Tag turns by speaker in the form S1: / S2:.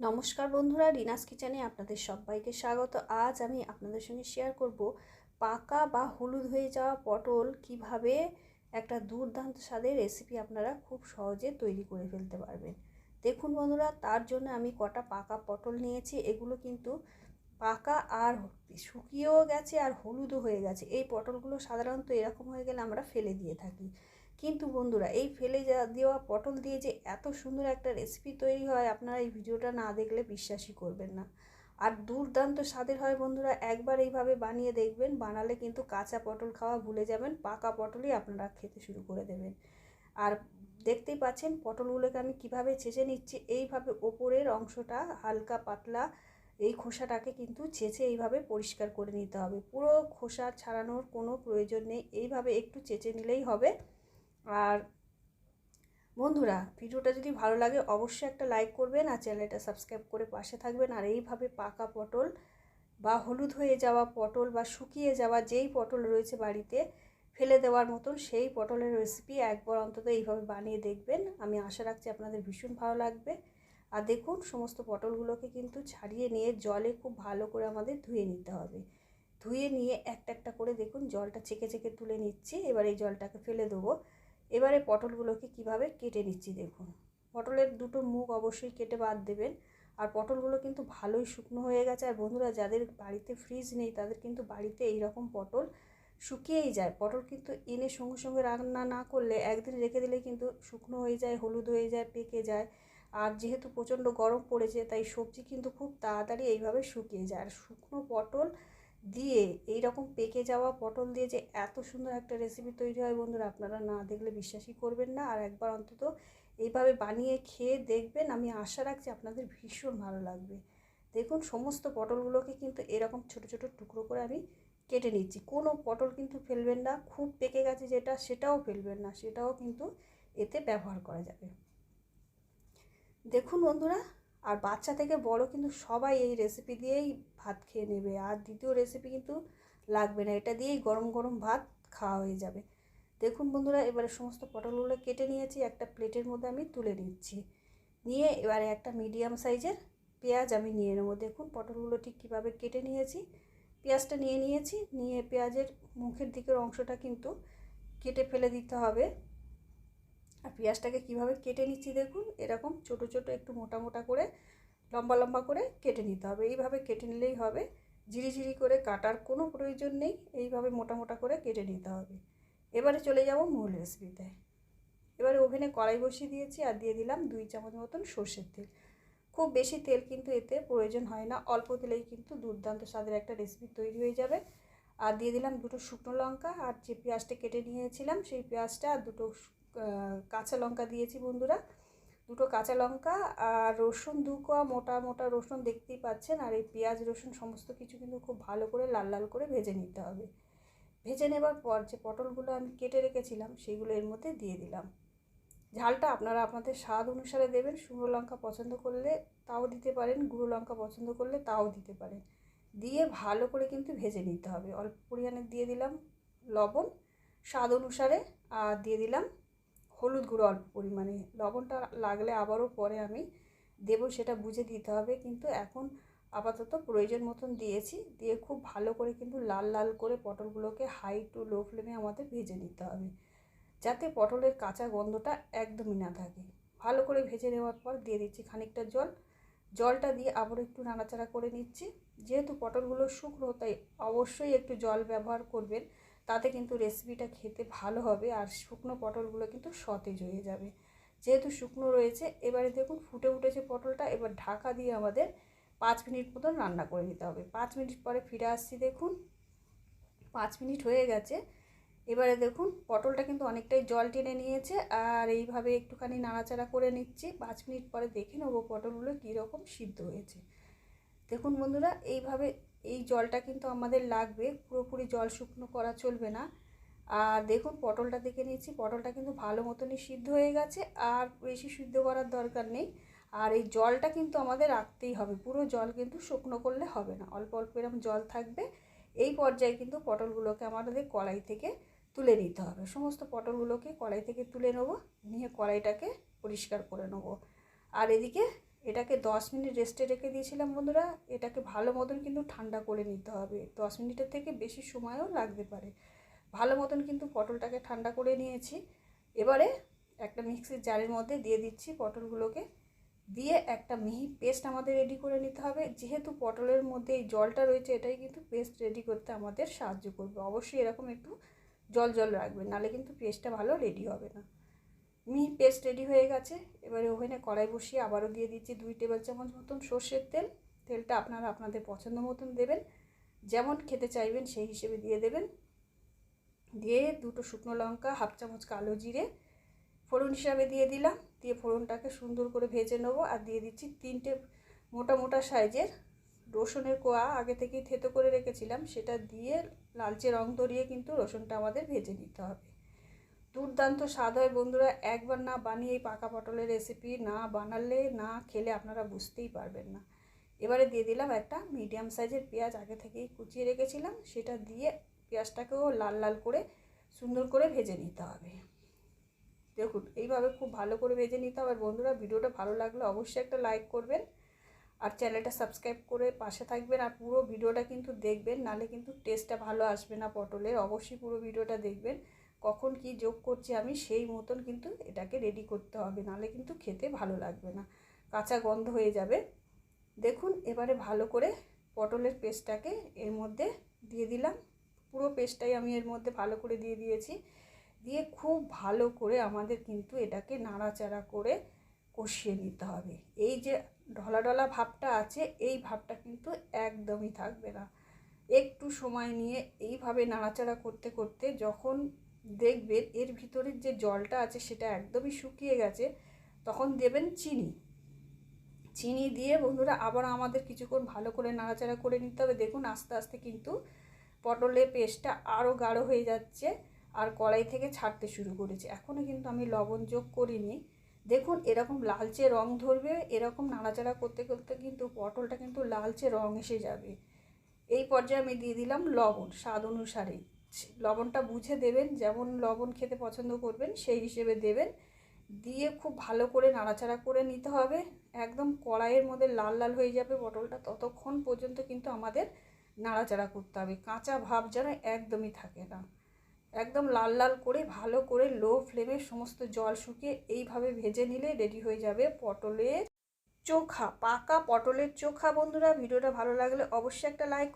S1: নমস্কার বন্ধুরা, রিনাস কিচেনে আপনাদের সবাইকে স্বাগত। আজ আমি আপনাদের সঙ্গে শেয়ার করব পাকা বা হলুদ হয়ে যাওয়া পটল কীভাবে একটা দুর্দান্ত স্বাদের রেসিপি আপনারা খুব সহজে তৈরি করে ফেলতে পারবেন। দেখুন বন্ধুরা, তার জন্য আমি কটা পাকা পটল নিয়েছি, এগুলো কিন্তু পাকা আর শুকিয়েও গেছে আর হলুদও হয়ে গেছে। এই পটলগুলো সাধারণত এরকম হয়ে গেলে আমরা ফেলে দিয়ে থাকি। কিন্তু বন্ধুরা, এই ফেলে দেওয়া পটল দিয়ে যে এত সুন্দর একটা রেসিপি তৈরি হয়, আপনারা এই ভিডিওটা না দেখলে বিশ্বাসই করবেন না। আর দুর্দান্ত স্বাদের হয় বন্ধুরা, একবার এইভাবে বানিয়ে দেখবেন, বানালে কিন্তু কাঁচা পটল খাওয়া ভুলে যাবেন, পাকা পটলই আপনারা খেতে শুরু করে দেবেন। আর দেখতেই পাচ্ছেন, পটলগুলোকে আমি কীভাবে ছেঁচে নিচ্ছি, এইভাবে ওপরের অংশটা হালকা পাতলা, এই খোসাটাকে কিন্তু চেঁচে এইভাবে পরিষ্কার করে নিতে হবে। পুরো খোসা ছাড়ানোর কোনো প্রয়োজন নেই, এইভাবে একটু চেঁচে নিলেই হবে। আর বন্ধুরা, ভিডিওটা যদি ভালো লাগে, অবশ্যই একটা লাইক করবেন আর চ্যানেলটা সাবস্ক্রাইব করে পাশে থাকবেন। আর এইভাবে পাকা পটল বা হলুদ হয়ে যাওয়া পটল বা শুকিয়ে যাওয়া যেই পটল রয়েছে বাড়িতে, ফেলে দেওয়ার মতন সেই পটলের রেসিপি একবার অন্তত এইভাবে বানিয়ে দেখবেন। আমি আশা রাখছি আপনাদের ভীষণ ভালো লাগবে। আর দেখুন, সমস্ত পটলগুলোকে কিন্তু ছাড়িয়ে নিয়ে জলে খুব ভালো করে আমাদের ধুয়ে নিতে হবে। ধুয়ে নিয়ে একটা একটা করে দেখুন, জলটা চেকে চেকে তুলে নিচ্ছি। এবার এই জলটাকে ফেলে দেবো। এবারে পটলগুলোকে কীভাবে কেটে নিচ্ছি দেখুন। পটলের দুটো মুখ অবশ্যই কেটে বাদ দেবেন। আর পটলগুলো কিন্তু ভালোই শুকনো হয়ে গেছে। আর বন্ধুরা, যাদের বাড়িতে ফ্রিজ নেই, তাদের কিন্তু বাড়িতে এই রকম পটল শুকিয়েই যায়। পটল কিন্তু এনে সঙ্গে সঙ্গে রান্না না করলে একদিন রেখে দিলে কিন্তু শুকনো হয়ে যায়, হলুদ হয়ে যায়, পেকে যায়। আর যেহেতু প্রচণ্ড গরম পড়েছে, তাই সবজি কিন্তু খুব তাড়াতাড়ি এইভাবে শুকিয়ে যায়। আর শুকনো পটল দিয়ে এই রকম পেকে যাওয়া পটল দিয়ে যে এত সুন্দর একটা রেসিপি তৈরি হয় বন্ধুরা, আপনারা না দেখলে বিশ্বাসই করবেন না। আর একবার অন্তত এইভাবে বানিয়ে খেয়ে দেখবেন, আমি আশা রাখছি আপনাদের ভীষণ ভালো লাগবে। দেখুন, সমস্ত পটলগুলোকে কিন্তু এরকম ছোট ছোট টুকরো করে আমি কেটে নিচ্ছি। কোনো পটল কিন্তু ফেলবেন না, খুব পেকে গেছে যেটা, সেটাও ফেলবেন না, সেটাও কিন্তু এতে ব্যবহার করা যাবে। দেখুন বন্ধুরা আর বাচ্চা থেকে বড় কিন্তু সবাই এই রেসিপি দিয়েই ভাত খেয়ে নেবে। আর দ্বিতীয় রেসিপি কিন্তু লাগবে না। এটা দিয়েই গরম গরম ভাত খাওয়া হয়ে যাবে। দেখুন বন্ধুরা, এবারে সমস্ত পটলগুলো কেটে নিয়েছি। একটা প্লেটের মধ্যে আমি তুলে নিচ্ছি। নিয়ে এবারে একটা মিডিয়াম সাইজের পেঁয়াজ আমি নিয়ে নেব। দেখুন পটলগুলো ঠিক কীভাবে কেটে নিয়েছি। পেঁয়াজটা নিয়ে নিয়েছি। নিয়ে পেঁয়াজের মুখের দিকের অংশটা কিন্তু কেটে ফেলে দিতে হবে। আর পেঁয়াজটাকে কীভাবে কেটে নিচ্ছি দেখুন, এরকম ছোট ছোট একটু মোটা মোটা করে, লম্বা লম্বা করে কেটে নিতে হবে। এইভাবে কেটে নিলেই হবে। ঝিরিঝিরি করে কাটার কোনো প্রয়োজন নেই, এইভাবে মোটা মোটা করে কেটে নিতে হবে। এবারে চলে যাব মূল রেসিপিতে এবারে ওভেনে কড়াই বসিয়ে দিয়েছি আর দিয়ে দিলাম দুই চামচ মতন সর্ষের তেল। খুব বেশি তেল কিন্তু এতে প্রয়োজন হয় না, অল্প তেলেই কিন্তু দুর্দান্ত স্বাদের একটা রেসিপি তৈরি হয়ে যাবে। আর দিয়ে দিলাম দুটো শুকনো লঙ্কা, আর যে পেঁয়াজটা কেটে নিয়েছিলাম সেই পেঁয়াজটা আর দুটো কাঁচা লঙ্কা দিয়েছি বন্ধুরা। দুটো কাঁচা লঙ্কা আর রসুন, দু কোয়া মোটা মোটা রসুন দেখতেই পাচ্ছেন। আর এই পেঁয়াজ, রসুন সমস্ত কিছু কিন্তু খুব ভালো করে লাল লাল করে ভেজে নিতে হবে। ভেজে নেবার পর যে পটলগুলো আমি কেটে রেখেছিলাম সেইগুলো এর মধ্যে দিয়ে দিলাম। ঝালটা আপনারা আপনাদের স্বাদ অনুসারে দেবেন। শুকনো লঙ্কা পছন্দ করলে তাও দিতে পারেন, গুঁড়ো লঙ্কা পছন্দ করলে তাও দিতে পারেন। দিয়ে ভালো করে কিন্তু ভেজে নিতে হবে। অল্প পরিমাণে দিয়ে দিলাম লবণ স্বাদ অনুসারে, আর দিয়ে দিলাম হলুদ গুঁড়ো অল্প পরিমাণে। লবণটা লাগলে আবারও পরে আমি দেব, সেটা বুঝে দিতে হবে। কিন্তু এখন আপাতত প্রয়োজন মতন দিয়েছি। দিয়ে খুব ভালো করে কিন্তু লাল লাল করে পটলগুলোকে হাই টু লো ফ্লেমে আমাদের ভেজে নিতে হবে। যাতে পটলের কাঁচা গন্ধটা একদমই না থাকে। ভালো করে ভেজে নেওয়ার পর দিয়ে দিচ্ছি খানিকটা জল। জলটা দিয়ে আবার একটু নাড়াচাড়া করে নিচ্ছি। যেহেতু পটলগুলো শুকনো, তাই অবশ্যই একটু জল ব্যবহার করবেন। তাতে কিন্তু রেসিপিটা খেতে ভালো হবে আর শুকনো পটলগুলো কিন্তু সতেজ হয়ে যাবে। যেহেতু শুকনো রয়েছে, এবারে দেখুন ফুটে উঠেছে পটলটা, এবার ঢাকা দিয়ে আমাদের পাঁচ মিনিট মতন রান্না করে নিতে হবে। পাঁচ মিনিট পরে ফিরে আসছি দেখুন, পাঁচ মিনিট হয়ে গেছে। এবারে দেখুন পটলটা কিন্তু অনেকটাই জল টেনে নিয়েছে আর এইভাবে একটুখানি নাড়াচাড়া করে নিচ্ছি। পাঁচ মিনিট পরে দেখে নেব পটলগুলো কীরকম সিদ্ধ হয়েছে। দেখুন বন্ধুরা, এইভাবে এই জলটা কিন্তু আমাদের লাগবে, পুরোপুরি জল শুকনো করা চলবে না। আর দেখুন, পটলটা দেখে নিয়েছি পটলটা কিন্তু ভালো মতনই সিদ্ধ হয়ে গেছে, আর বেশি সিদ্ধ করার দরকার নেই। আর এই জলটা কিন্তু আমাদের রাখতেই হবে, পুরো জল কিন্তু শুকনো করলে হবে না, অল্প অল্প এরকম জল থাকবে। এই পর্যায়ে কিন্তু পটলগুলোকে আমাদের কড়াই থেকে তুলে নিতে হবে। সমস্ত পটলগুলোকে কড়াই থেকে তুলে নেব, নিয়ে কড়াইটাকে পরিষ্কার করে নেব। আর এদিকে এটাকে দশ মিনিট রেস্টে রেখে দিয়েছিলাম বন্ধুরা, এটাকে ভালো মতন কিন্তু ঠান্ডা করে নিতে হবে। দশ মিনিটের থেকে বেশি সময়ও লাগতে পারে। ভালো মতন কিন্তু পটলটাকে ঠান্ডা করে নিয়েছি। এবারে একটা মিক্সির জারের মধ্যে দিয়ে দিচ্ছি পটলগুলোকে। দিয়ে একটা মিহি পেস্ট আমাদের রেডি করে নিতে হবে। যেহেতু পটলের মধ্যে এই জলটা রয়েছে, এটাই কিন্তু পেস্ট রেডি করতে আমাদের সাহায্য করবে। অবশ্যই এরকম একটু জল জল রাখবেন নাহলে কিন্তু পেস্টটা ভালো রেডি হবে না। মিহি পেস্ট রেডি হয়ে গেছে। এবারে ওভেনে কড়াই বসিয়ে আবারও দিয়ে দিচ্ছি দুই টেবিল চামচ মতন সর্ষের তেল। তেলটা আপনারা আপনাদের পছন্দ মতন দেবেন। যেমন খেতে চাইবেন সেই হিসেবে দিয়ে দেবেন। দিয়ে দুটো শুকনো লঙ্কা, হাফ চামচ কালো জিরে, ফোড়ন হিসাবে দিয়ে দিলাম। দিয়ে ফোড়নটাকে সুন্দর করে ভেজে নেব আর দিয়ে দিচ্ছি তিনটে মোটা মোটা সাইজের রসুনের কোয়া। আগে থেকেই থেতো করে রেখেছিলাম। সেটা দিয়ে লালচে রং ধরিয়ে কিন্তু রসুনটা আমাদের ভেজে নিতে হবে। দুর্দান্ত স্বাদ হয় বন্ধুরা। একবার না বানিয়ে এই পাকা পটলের রেসিপি না বানালে, না খেলে আপনারা বুঝতেই পারবেন না। এবারে দিয়ে দিলাম একটা মিডিয়াম সাইজের পেঁয়াজ। আগে থেকেই কুচিয়ে রেখেছিলাম। সেটা দিয়ে পেঁয়াজটাকেও লাল লাল করে, সুন্দর করে ভেজে নিতে হবে। দেখুন, এইভাবে খুব ভালো করে ভেজে নিতে হবে। বন্ধুরা, ভিডিওটা ভালো লাগলে অবশ্যই একটা লাইক করবেন। আর চ্যানেলটা সাবস্ক্রাইব করে পাশে থাকবেন। আর পুরো ভিডিওটা কিন্তু দেখবেন। নালে কিন্তু টেস্টটা ভালো আসবে না পটলের। অবশ্যই পুরো ভিডিওটা দেখবেন। কখন কি যোগ করছি আমি সেই মতন কিন্তু এটাকে রেডি করতে হবে নালে কিন্তু খেতে ভালো লাগবে না। কাঁচা গন্ধ হয়ে যাবে। দেখুন, এবারে ভালো করে পটলের পেস্টটাকে এর মধ্যে দিয়ে দিলাম। পুরো পেস্টটাই আমি এর মধ্যে ভালো করে দিয়ে দিয়েছি। দিয়ে খুব ভালো করে আমাদের কিন্তু এটাকে নাড়াচাড়া করে কষিয়ে নিতে হবে। এই যে ঢলা ঢলা ভাবটা আছে, এই ভাবটা কিন্তু একদমই থাকবে না। একটু সময় নিয়ে এইভাবে নাড়াচাড়া করতে করতে যখন দেখবেন এর ভিতরের যে জলটা আছে সেটা একদমই শুকিয়ে গেছে, তখন দেবেন চিনি। চিনি দিয়ে বন্ধুরা আবার আমাদের কিছুক্ষণ ভালো করে নাড়াচাড়া করে নিতে হবে। দেখুন আস্তে আস্তে কিন্তু পটলের পেস্টটা আরও গাঢ় হয়ে যাচ্ছে আর কড়াই থেকে ছাড়তে শুরু করেছে। এখনও কিন্তু আমি লবণ যোগ করিনি। দেখুন এরকম লালচে রং ধরবে, এরকম নাড়াচাড়া করতে করতে কিন্তু পটলটা কিন্তু লালচে রং এসে যাবে। এই পর্যায়ে আমি দিয়ে দিলাম লবণ, স্বাদ অনুসারে লবণটা বুঝে দেবেন, যেমন লবণ খেতে পছন্দ করবেন, সেই হিসেবে দেবেন। দিয়ে খুব ভালো করে নাড়াচাড়া করে নিতে হবে। একদম কড়াইয়ের মধ্যে লাল লাল হয়ে যাবে পটলটা, ততক্ষণ পর্যন্ত কিন্তু আমাদের নাড়াচাড়া করতে হবে। কাঁচা ভাব যেন একদমই থাকে না। একদম লাল লাল করে, ভালো করে লো ফ্লেমে সমস্ত জল শুকিয়ে এইভাবে ভেজে নিলে রেডি হয়ে যাবে পটলের চোখা, পাকা পটলের চোখা। বন্ধুরা, ভিডিওটা ভালো লাগলে অবশ্যই একটা লাইক